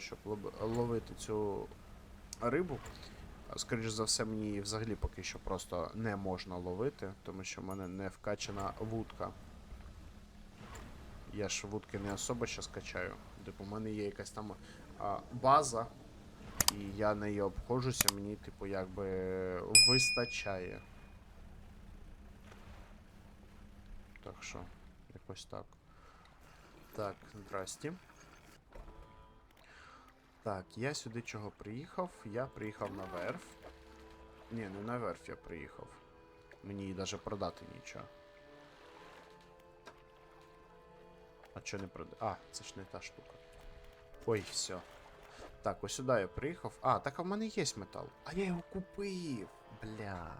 щоб ловити цю рибу. А, Скоріш за все, мені її взагалі поки що просто не можна ловити, тому що в мене не вкачана вудка. Я ж вудки не особо ще скачаю. Типу, в мене є якась там а, база, і я нею обходжуся, мені, типу, якби вистачає. Так що, якось так. Так, здрасті. Так, я сюди чого приїхав? Я приїхав на верф. Ні, не на верф я приїхав. Мені її навіть продати нічого. А чого не продати? А, це ж не та штука. Ой, все. Так, ось сюди я приїхав. А, так а в мене є метал. А я його купив. Бля.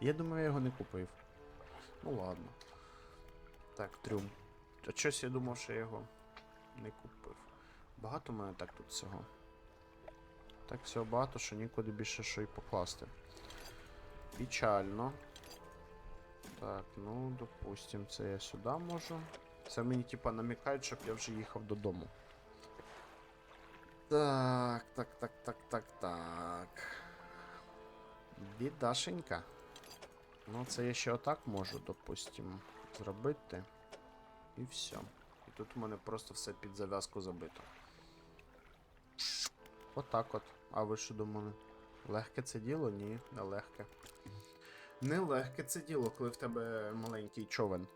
Я думаю, я його не купив. Ну ладно. Так, трюм. А щось я думав, що я його не купив. Багато в мене так тут всього. Так всього багато, що нікуди більше що і покласти. Печально. Так, ну, допустим, це я сюди можу. Це мені типа намікають, щоб я вже їхав додому. Так, так, так, так, так, так. Бідашенька. Ну, це я ще отак можу, допустим, зробити. І все. І тут у мене просто все під зав'язку забито. Отак от. А ви що думали? Легке це діло? Ні, не легке. Не легке це діло, коли в тебе маленький човен.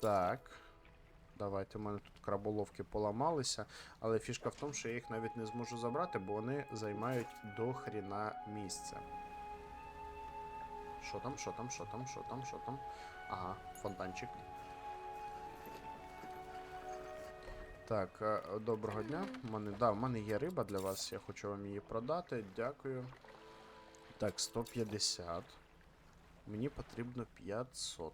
Так. Давайте, у мене тут краболовки поламалися, але фішка в тому, що я їх навіть не зможу забрати, бо вони займають до хріна місця. Що там, що там, що там, що там, що там? Ага, фонтанчик. Так, е, доброго дня. У мене, да, в мене є риба для вас, я хочу вам її продати. Дякую. Так, 150. Мені потрібно 500.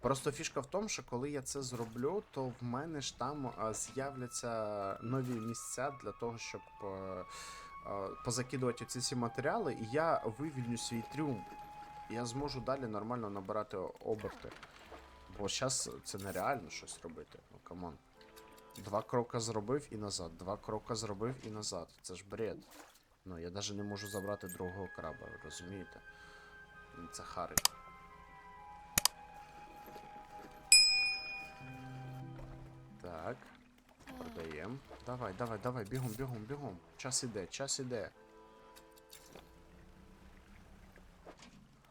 Просто фішка в тому, що коли я це зроблю, то в мене ж там з'являться нові місця для того, щоб а, позакидувати ці всі матеріали, і я вивільню свій трюм. І я зможу далі нормально набирати оберти. Бо зараз це нереально щось робити. Ну камон. Два крока зробив і назад, два крока зробив і назад. Це ж бред. Ну, я навіть не можу забрати другого краба, розумієте? Це харик. Так. Продаємо. Давай, давай, давай, бігом, бігом, бігом. Час іде, час іде.